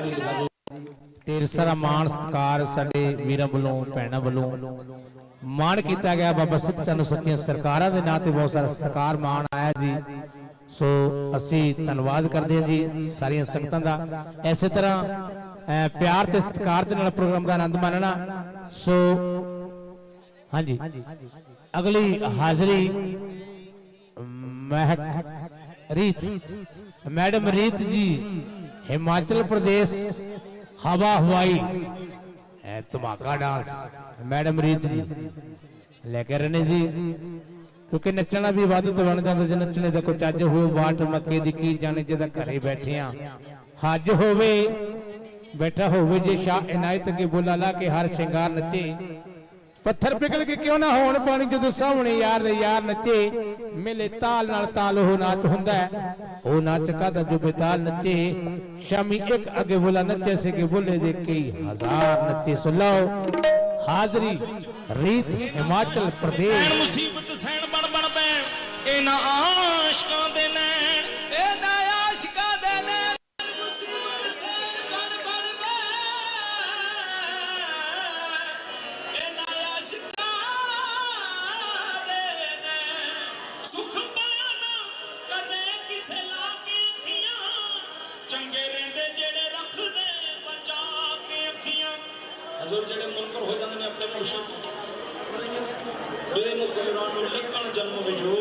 ਜ਼ੋਰਦਾਰ ਸਾਰਾ ਮਾਣ ਸਤਿਕਾਰ ਸਾਡੇ ਵੀਰਾਂ ਵੱਲੋਂ, ਭੈਣਾਂ ਵੱਲੋਂ। ਮਾਣ ਕੀਤਾ ਗਿਆ ਬਾਬਾ ਸਿੱਧ ਸਾਨੂੰ ਸੱਚੀਆਂ ਸਰਕਾਰਾਂ ਦੇ ਨਾਂ ਤੇ ਬਹੁਤ ਸਾਰਾ ਸਤਿਕਾਰ ਮਾਣ ਆਇਆ ਜੀ। ਸੋ ਅਸੀਂ ਧੰਨਵਾਦ ਕਰਦੇ ਹਾਂ ਜੀ ਸਾਰੀਆਂ ਸੰਗਤਾਂ ਦਾ। ਇਸੇ ਤਰ੍ਹਾਂ ਪਿਆਰ ਤੇ ਸਤਿਕਾਰ ਦੇ ਨਾਲ ਪ੍ਰੋਗਰਾਮ ਦਾ ਆਨੰਦ ਮਾਣਨਾ। ਸੋ, ਹਾਂਜੀ, ਅਗਲੀ ਹਾਜ਼ਰੀ ਮਹਿਕ ਰੀਤ, ਮੈਡਮ ਰੀਤ ਜੀ ਹਿਮਾਚਲ ਪ੍ਰਦੇਸ਼, ਹਵਾ ਹਵਾਈ। ਇਹ ਧਮਾਕਾ ਡਾਂਸ, ਮੈਡਮ ਰੀਤ ਜੀ। ਲੈ ਕੇ ਰਣੇ ਜੀ। ਕਿਉਂਕਿ ਨੱਚਣਾ ਵੀ ਵੱਧ ਤੋਂ ਬਣ ਜਾਂਦਾ, ਜੇ ਨੱਚਣੇ ਦਾ ਕੋਈ ਚੱਜ ਹੋਵੇ ਬਾਟ ਮੱਕੇ ਦੀ ਕੀ ਜਾਣੇ ਜਿਹਦਾ ਘਰੇ ਬੈਠੇ ਆ। ਹੱਜ ਹੋਵੇ, ਬੈਠਾ ਹੋਵੇ ਜੇ ਸ਼ਾਹ ਇਨਾਇਤ ਕੇ ਬੋਲਾ ਲਾ ਕੇ ਹਰ ਸ਼ਿੰਗਾਰ ਨੱਚੇ। ਪੱਥਰ ਪਿਘਲ ਕੇ ਕਿਉਂ ਨਾ ਹੋਣ? ਪਾਣੀ ਜਦੋਂ ਸਾਹਮਣੇ ਯਾਰ ਦੇ ਯਾਰ ਨੱਚੇ, ਮਿਲੇ ਤਾਲ ਨਾਲ ਤਾਲ ਉਹ ਨਾਚ ਹੁੰਦਾ ਉਹ ਨਾਚ ਕਾਦਾ ਜੋ ਬੇਤਾਲ ਨੱਚੇ? ਸ਼ਾਮੀ ਇੱਕ ਅੱਗੇ ਬੁਲਾ ਨੱਚੇ ਸੇ ਕਿ ਬੋਲੇ ਦੇ ਕਈ ਹਜ਼ਾਰ ਨੱਚੇ। ਸੁਣ ਹਾਜ਼ਰੀ, ਰੀਤ, ਹਿਮਾਚਲ ਪ੍ਰਦੇਸ਼। ਮੁਸੀਬਤ ਸੈਣ ਬਣ ਬਣ ਬੈਣ, ਇਹਨਾਂ ਆਸ਼ਕਾਂ ਦੇ ਨੈਣ ਜਾਂਦੇ ਨੇ ਆਪਣੇ ਮੁਰਸ਼ਿਦ ਬੇਮੁਕਰਾਂ ਨੂੰ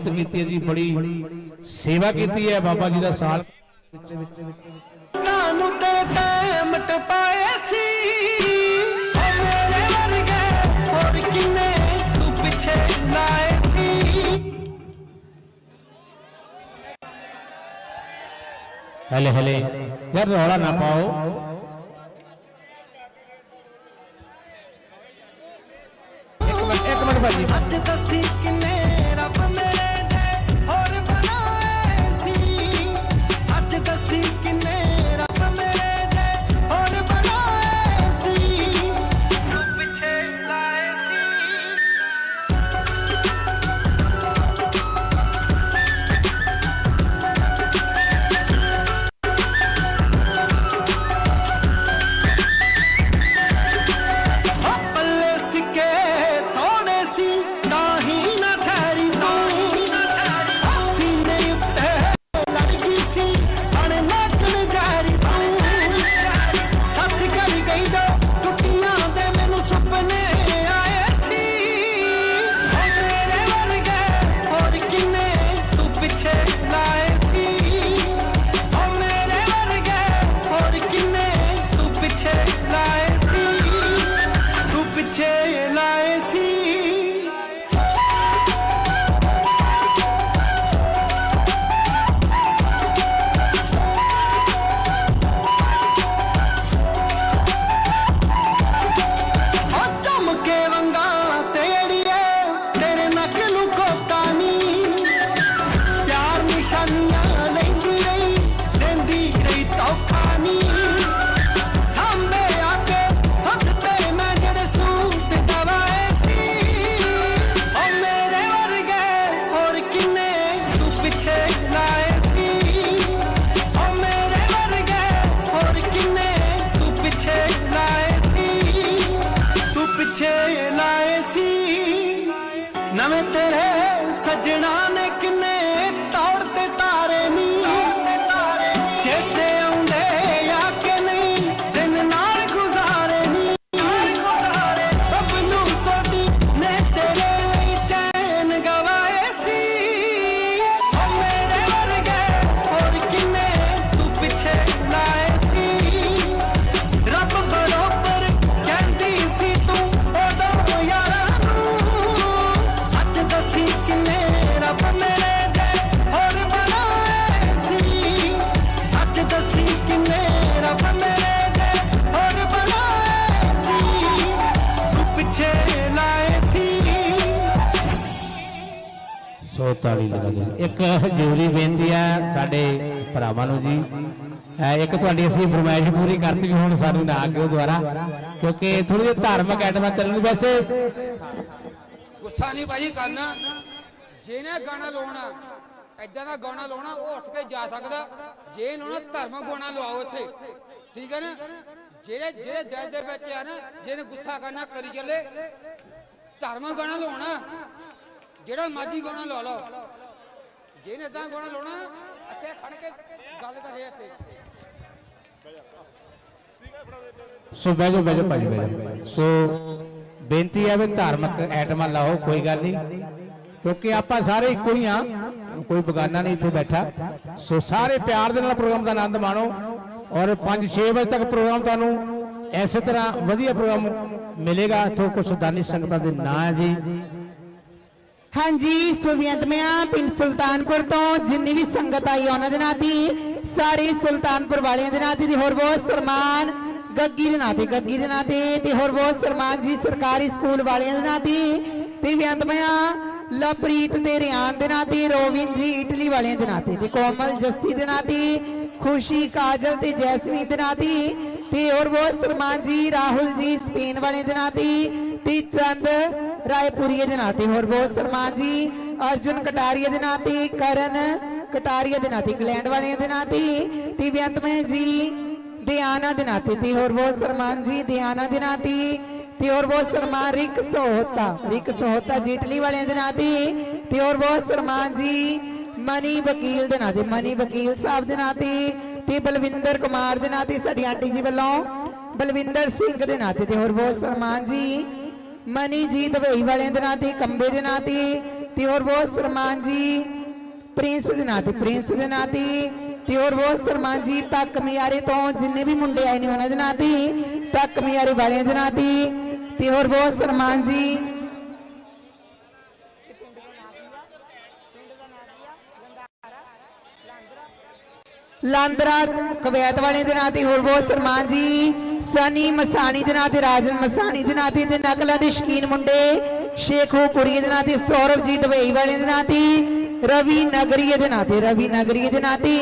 ਮਿਹਨਤ ਕੀਤੀ ਹੈ ਜੀ ਬੜੀ ਸੇਵਾ ਕੀਤੀ ਹੈ ਬਾਬਾ ਜੀ ਦਾ ਸਾਲ। ਕਾਨੂੰ ਤੇ ਟਾਈਮ ਟਪਾਏ ਸੀ। ਓ ਮੇਰੇ ਵਰਗੇ ਹੋਰ ਕਿੰਨੇ ਤੂੰ ਪਿੱਛੇ ਲਾਏ ਸੀ। ਹਲੇ ਹਲੇ। ਯਾਰ ਰੌਲਾ ਨਾ ਪਾਓ। ਇੱਕ ਮਿੰਟ ਇੱਕ ਮਿੰਟ ਭਾਜੀ। ਅੱਜ ਦੱਸੀ ਕਿੰਨੇ ਸੋ ਤਾਲੀ ਲਗਾ। ਦਿਓ ਇੱਕ ਜ਼ਰੂਰੀ ਬੇਨਤੀ ਹੈ ਸਾਡੇ ਭਰਾਵਾਂ ਨੂੰ ਜੀ। ਇੱਕ ਤੁਹਾਡੀ ਅਸੀਂ ਫਰਮਾਇਸ਼ ਪੂਰੀ ਕਰਤੀ ਹੁਣ ਸਾਨੂੰ ਨਾ ਕਿਉਂ ਦੁਆਰਾ ਕਿਉਂਕਿ ਥੋੜੀ ਜਿਹੀ ਧਾਰਮਿਕ ਐਟਮਾਂ ਚੱਲਣ ਵੈਸੇ। ਗੁੱਸਾ ਨਹੀਂ ਭਾਈ ਕਰਨਾ। ਜਿਹਨੇ ਗਾਣਾ ਲਾਉਣਾ ਐਦਾਂ ਦਾ ਗਾਣਾ ਲਾਉਣਾ, ਉਹ ਉੱਠ ਕੇ ਜਾ ਸਕਦਾ। ਜੇ ਲਾਉਣਾ, ਧਰਮ ਗਾਣਾ ਲਵਾਓ ਇੱਥੇ ਠੀਕ ਹੈ ਨਾ? ਜਿਹੜੇ ਜਿਹੜੇ ਦਿਲ ਦੇ ਵਿੱਚ ਆ ਨਾ, ਜਿਹਨੇ ਗੁੱਸਾ ਕਰਨਾ, ਕਰੀ ਚੱਲੇ। ਧਰਮ ਗਾਣਾ ਲਾਉਣਾ। ਜਿਹੜਾ ਮਾਜੀ ਗਾਣਾ ਲਾ ਲਓ ਜਿਹਨੇ ਇਦਾਂ ਗਾਣਾ ਲਾਉਣਾ, ਇੱਥੇ ਖੜ ਕੇ ਗੱਲ ਕਰੇ ਇੱਥੇ। ਸੋ ਬਹਿ ਜਾਓ ਬਹਿ ਜਾਓ ਭਾਜੀ, ਬਹਿ ਜਾਓ। ਸੋ ਬੇਨਤੀ ਹੈ ਵੀ ਧਾਰਮਿਕ ਐਟਮਾਂ ਲਾਓ, ਕੋਈ ਗੱਲ ਨਹੀਂ। ਕਿਉਂਕਿ ਆਪਾਂ ਸਾਰੇ ਇੱਕੋ ਹੀ ਆ ਕੋਈ ਬਗਾਨਾ ਨਹੀਂ ਇੱਥੇ ਬੈਠਾ। ਸੋ ਸਾਰੇ ਪਿਆਰ ਦੇ ਨਾਲ ਪ੍ਰੋਗਰਾਮ ਦਾ ਆਨੰਦ ਮਾਣੋ। ਔਰ 5-6 ਵਜੇ ਤੱਕ ਪ੍ਰੋਗਰਾਮ ਤੁਹਾਨੂੰ ਐਸੇ ਤਰ੍ਹਾਂ ਵਧੀਆ ਪ੍ਰੋਗਰਾਮ ਮਿਲੇਗਾ। ਇੱਥੋਂ ਕੁਛ ਦਾਨੀ ਸੰਗਤਾਂ ਦੇ ਨਾਂ ਹੈ ਜੀ। ਹਾਂਜੀ ਸੁਵਿੰਦਮਿਆ ਪਿੰਡ ਸੁਲਤਾਨਪੁਰ ਤੋਂ ਜਿੰਨੀ ਵੀ ਸੰਗਤ ਆਈ ਉਹਨਾਂ ਦੇ ਨਾਂ ਦੀ ਸਾਰੇ ਸੁਲਤਾਨਪੁਰ ਵਾਲਿਆਂ ਦੇ ਨਾਂ ਦੀ ਹੋਰ ਬਹੁਤ ਸਨਮਾਨ ਗੱਗੀ ਦੇ ਨਾਂ ਤੇ ਗੱਗੀ ਦੇ ਨਾਂ ਤੇ ਤੇ ਹੋਰ ਬਹੁਤ ਸਨਮਾਨ ਜੀ ਸਰਕਾਰੀ ਸਕੂਲ ਵਾਲਿਆਂ ਦੇ ਨਾਂ ਦੀ ਤੇ ਵਿਅੰਤਮਿਆ ਲਵਪ੍ਰੀਤ ਤੇ ਰਿਆਨ ਦੇ ਨਾਂ ਤੇ ਰੋਵਿਨ ਜੀ ਇਟਲੀ ਵਾਲਿਆਂ ਦੇ ਨਾਂ ਤੇ ਤੇ ਕੋਮਲ ਜੱਸੀ ਦੇ ਨਾਂ ਤੇ ਖੁਸ਼ੀ ਕਾਜਲ ਤੇ ਜੈਸਮੀਨ ਦੇ ਨਾਂ ਤੇ ਤੇ ਹੋਰ ਬਹੁਤ ਸਨਮਾਨ ਜੀ ਰਾਹੁਲ ਜੀ ਸਪੇਨ ਵਾਲਿਆਂ ਦੇ ਨਾਂ ਤੇ ਤੇ ਚੰਦ ਰਾਏਪੁਰੀਏ ਦੇ ਨਾਂ ਤੇ ਹੋਰ ਬਹੁਤ ਸਨਮਾਨ ਜੀ ਅਰਜੁਨ ਕਟਾਰੀਆ ਦੇ ਨਾਂ ਤੇ ਕਰਨ ਕਟਾਰੀਆ ਦੇ ਨਾਂ ਤੇ ਇੰਗਲੈਂਡ ਵਾਲਿਆਂ ਦੇ ਨਾਂ ਤੇ ਤੇ ਵਿਅੰਤਮੇ ਜੀ ਦਿਆਨਾ ਦੇ ਨਾਂ ਤੇ ਤੇ ਹੋਰ ਬਹੁਤ ਸਨਮਾਨ ਜੀ ਦਿਆਨਾ ਦੇ ਨਾਂ ਤੇ ਤੇ ਹੋਰ ਬਹੁਤ ਸਨਮਾਨ ਰਿਕ ਸੋਹਤਾ ਰਿਕ ਸੋਹਤਾ ਜੀ ਵਾਲਿਆਂ ਦੇ ਨਾਂ ਤੇ ਤੇ ਹੋਰ ਬਹੁਤ ਸਨਮਾਨ ਜੀ ਮਨੀ ਵਕੀਲ ਦੇ ਨਾਂ ਤੇ ਮਨੀ ਵਕੀਲ ਸਾਹਿਬ ਦੇ ਨਾਂ ਤੇ ਤੇ ਬਲਵਿੰਦਰ ਕੁਮਾਰ ਦੇ ਨਾਂ ਤੇ ਸਾਡੀ ਆਂਟੀ ਜੀ ਵੱਲੋਂ ਬਲਵਿੰਦਰ ਸਿੰਘ ਦੇ ਨਾਂ ਤੇ ਹੋਰ ਬਹੁਤ ਸਨਮਾਨ ਜੀ ਮਨੀ ਜੀ ਦਵੇਈ ਵਾਲਿਆਂ ਦੇ ਨਾਂ ਤੇ, ਕੰਬੇ ਦੇ ਨਾਂ ਤੇ ਤੇ ਹੋਰ ਬਹੁਤ ਸਨਮਾਨ ਜੀ। ਪ੍ਰਿੰਸ ਦੇ ਨਾਂ ਤੇ, ਪ੍ਰਿੰਸ ਦੇ ਨਾਂ ਤੇ ਤੇ ਹੋਰ ਬਹੁਤ ਸਨਮਾਨ ਜੀ। ਤੱਕ ਮਿਆਰੇ ਤੋਂ ਜਿੰਨੇ ਵੀ ਮੁੰਡੇ ਆਏ ਨੇ ਉਹਨਾਂ ਦੇ ਨਾਂ ਤੇ, ਤੱਕ ਮਿਆਰੇ ਵਾਲਿਆਂ ਦੇ ਨਾਂ ਤੇ ਤੇ ਹੋਰ ਬਹੁਤ ਸਨਮਾਨ ਜੀ। ਲਾਂਦਰਾ, ਕਵੈਤ ਵਾਲੇ ਦੇ ਨਾਂ ਤੇ ਹੋਰ ਬਹੁਤ ਸਨਮਾਨ ਜੀ। ਸਨੀ ਮਸਾਣੀ ਦੇ ਨਾਂ ਤੇ, ਰਾਜਨ ਮਸਾਣੀ ਦੇ ਨਾਂ ਤੇ ਤੇ ਨਕਲਾਂ ਦੇ ਸ਼ਕੀਨ ਮੁੰਡੇ। ਸ਼ੇਖੂਪੁਰੀ ਦੇ ਨਾਂ ਤੇ, ਸੌਰਵਜੀਤ ਦਵਈ ਵਾਲੇ ਦੇ ਨਾਂ ਤੇ, ਰਵੀ ਨਗਰੀਏ ਦੇ ਨਾਂ ਤੇ, ਰਵੀ ਨਗਰੀਏ ਦੇ ਨਾਂ ਤੇ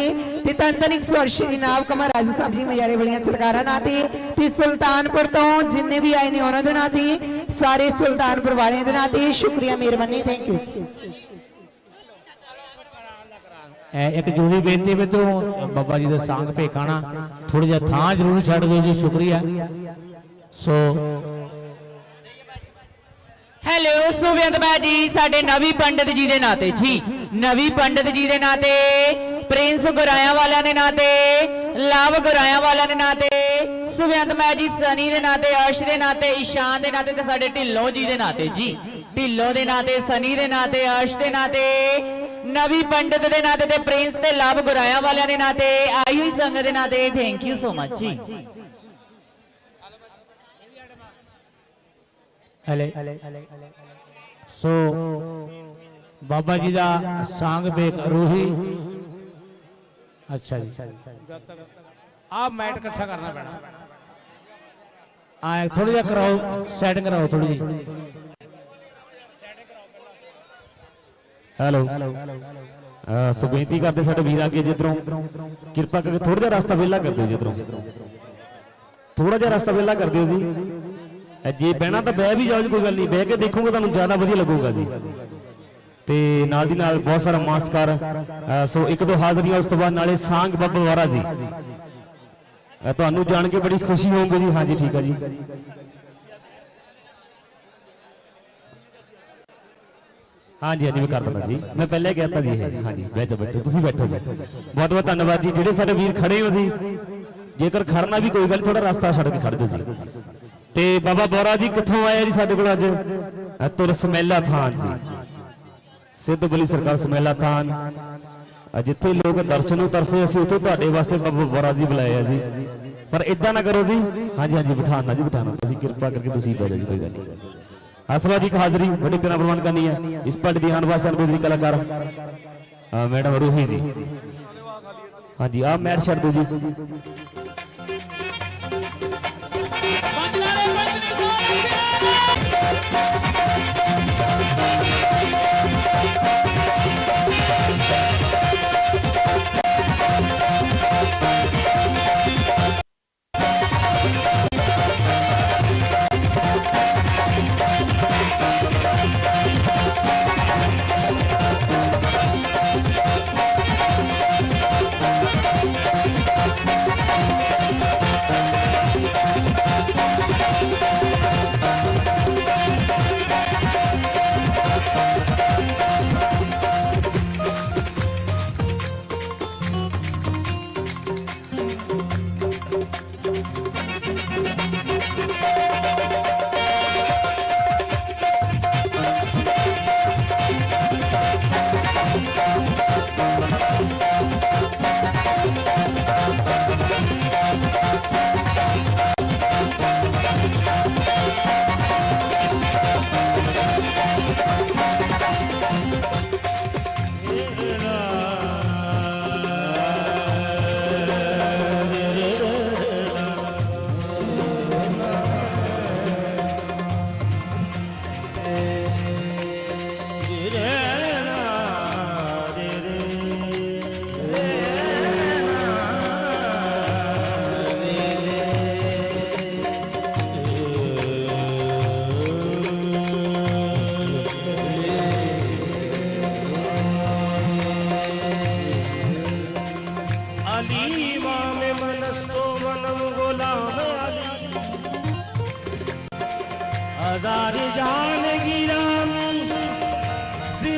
ਤੇ ਤੰਤਨਿਕ ਸਵਰ ਸ਼੍ਰੀ ਨਾਵ ਕਮਰ ਰਾਜ ਸਾਹਿਬ ਜੀ ਮਜਾਰੇ ਵਾਲੀਆਂ ਸਰਕਾਰਾਂ ਨਾਂ ਤੇ ਤੇ ਸੁਲਤਾਨਪੁਰ ਤੋਂ ਜਿੰਨੇ ਵੀ ਆਏ ਨੇ ਉਹਨਾਂ ਦੇ ਨਾਂ ਤੇ, ਸਾਰੇ ਸੁਲਤਾਨਪੁਰ ਵਾਲਿਆਂ ਦੇ ਨਾਂ ਤੇ ਸ਼ੁਕਰੀਆ, ਮਿਹਰਬਾਨੀ ਥੈਂਕ ਯੂ ਇੱਕ ਜ਼ਰੂਰੀ ਬੇਨਤੀ ਮਿੱਤਰੋ ਬਾਬਾ ਜੀ ਦਾ ਸੰਗ ਭੇਖਾਣਾ ਥੋੜਾ ਜਿਹਾ ਥਾਂ ਜ਼ਰੂਰ ਛੱਡ ਦਿਓ ਜੀ ਸ਼ੁਕਰੀਆ ਸੋ ਹੈਲੋ ਸੁਵਿੰਦ ਬਾਜੀ ਸਾਡੇ ਨਵੀ ਪੰਡਿਤ ਜੀ ਦੇ ਨਾਤੇ ਜੀ ਨਵੀ ਪੰਡਿਤ ਜੀ ਦੇ ਨਾਤੇ ਪ੍ਰਿੰਸ ਗੁਰਾਇਆ ਵਾਲਿਆਂ ਦੇ ਨਾਤੇ ਲਵ ਗੁਰਾਇਆ ਵਾਲਿਆਂ ਦੇ ਨਾਤੇ ਸੁਵਿੰਦ ਮੈਂ ਜੀ ਸਨੀ ਦੇ ਨਾਂ ਤੇ ਅਰਸ਼ ਦੇ ਨਾਤੇ ਈਸ਼ਾਨ ਦੇ ਨਾਂ ਤੇ ਸਾਡੇ ਢਿੱਲੋਂ ਜੀ ਦੇ ਨਾਤੇ ਜੀ ਢਿੱਲੋਂ ਦੇ ਨਾਤੇ ਸਨੀ ਦੇ ਨਾਂ ਤੇ ਅਰਸ਼ ਦੇ ਨਾਂ ਤੇ ਨਵੀ ਪੰਡਿਤ ਦੇ ਨਾਤੇ ਤੇ ਪ੍ਰਿੰਸ ਤੇ ਲਵ ਗੁਰਾਇਆ ਵਾਲਿਆਂ ਦੇ ਨਾਤੇ ਆਈ ਹੋਈ ਸੰਗਤ ਦੇ ਨਾਤੇ ਥੈਂਕ ਯੂ ਸੋ ਮਚ ਜੀ। ਹਲੇ। ਸੋ ਬਾਬਾ ਜੀ ਦਾ ਸੰਗ ਵੇਖ ਰੂਹੀ। ਅੱਛਾ ਜੀ। ਆਹ ਮੈਟ ਇਕੱਠਾ ਕਰਨਾ ਪੈਣਾ। ਆ ਥੋੜਾ ਜਿਹਾ ਕਰਾਓ ਸੈਟਿੰਗ ਕਰਾਓ ਥੋੜੀ ਜੀ ਹੈਲੋ ਸੋ ਬੇਨਤੀ ਕਰਦੇ ਸਾਡੇ ਵੀਰ ਅੱਗੇ ਜਿੱਧਰੋਂ ਕਿਰਪਾ ਕਰਕੇ ਥੋੜਾ ਜਿਹਾ ਰਸਤਾ ਵਿਹਲਾ ਕਰ ਦਿਓ ਜਿੱਧਰੋਂ। ਥੋੜਾ ਜਿਹਾ ਰਸਤਾ ਵਿਹਲਾ ਕਰ ਦਿਓ ਜੀ। ਜੇ ਬਹਿਣਾ ਤਾਂ ਬਹਿ ਵੀ ਜਾਓ ਜੀ ਕੋਈ ਗੱਲ ਨਹੀਂ। ਬਹਿ ਕੇ ਦੇਖੋਗੇ ਤੁਹਾਨੂੰ ਜ਼ਿਆਦਾ ਵਧੀਆ ਲੱਗੂਗਾ ਜੀ। ਤੇ ਨਾਲ ਦੀ ਨਾਲ ਬਹੁਤ ਸਾਰਾ ਮਾਸਕਾਰ ਸੋ ਇੱਕ ਦੋ ਹਾਜ਼ਰੀਆਂ ਉਸ ਤੋਂ ਬਾਅਦ ਨਾਲੇ ਸਾਂਗ ਬੱਬਾ ਵਾਰਾ ਜੀ। ਤੁਹਾਨੂੰ ਜਾਣ ਕੇ ਬੜੀ ਖੁਸ਼ੀ ਹੋਊਗੀ ਜੀ। ਹਾਂਜੀ ਠੀਕ ਆ ਜੀ। ਹਾਂਜੀ ਹਾਂਜੀ ਮੈਂ ਕਰ ਦਿੰਦਾ ਜੀ ਮੈਂ ਪਹਿਲੇ ਕਹਿ ਦਿੱਤਾ ਜੀ ਇਹ ਹਾਂਜੀ ਬੈਠੋ ਬੈਠੋ ਤੁਸੀਂ ਬੈਠੋ ਜੀ ਬਹੁਤ ਬਹੁਤ ਧੰਨਵਾਦ ਜੀ ਜਿਹੜੇ ਸਾਡੇ ਵੀਰ ਖੜੇ ਹੋ ਜੀ ਜੇਕਰ ਖੜਨਾ ਵੀ ਕੋਈ ਗੱਲ ਥੋੜਾ ਰਸਤਾ ਛੱਡ ਕੇ ਖੜ ਜਾਓ ਜੀ ਤੇ ਬਾਬਾ ਬੋਰਾ ਜੀ ਕਿੱਥੋਂ ਆਇਆ ਜੀ ਸਾਡੇ ਕੋਲ ਅੱਜ ਅ, ਤੁਰ ਸਮੈਲਾ ਥਾਨ ਜੀ ਸਿੱਧ ਬਲੀ ਸਰਕਾਰ ਸਮੈਲਾ ਥਾਨ ਅ, ਜਿੱਥੇ ਲੋਕ ਦਰਸ਼ਨ ਨੂੰ ਤਰਸਦੇ ਅਸੀਂ ਉੱਥੇ ਤੁਹਾਡੇ ਵਾਸਤੇ ਬਾਬਾ ਬੋਰਾ ਜੀ ਬੁਲਾਏ ਆ ਜੀ ਪਰ ਇਦਾਂ ਨਾ ਕਰੋ ਜੀ ਹਾਂਜੀ ਹਾਂਜੀ ਬਿਠਾਣਾ ਜੀ ਬਿਠਾਣਾ ਤੁਸੀਂ ਕਿਰਪਾ ਕਰਕੇ ਤੁਸੀਂ ਬੈਠੋ ਜੀ ਕੋਈ ਗੱਲ ਨਹੀਂ ਅਸਵਾ ਜੀ ਕੀ ਹਾਜ਼ਰੀ ਬੜੀ ਤਰ੍ਹਾਂ ਪ੍ਰਵਾਨ ਕਰਨੀ ਹੈ। ਇਸ ਪਿੰਡ ਦੀ ਹਨਵਾਸ਼ਾ ਬੇਦਰੀ ਕਲਾਕਾਰ। ਅ, ਮੈਡਮ ਰੂਹੀ ਜੀ। ਹਾਂਜੀ ਆ ਮੈਟ ਛੱਡ ਦਿਓ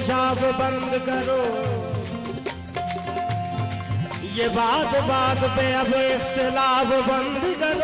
इंकशाफ बंद करो ये बात बात पे अब इख्तिलाफ बंद करो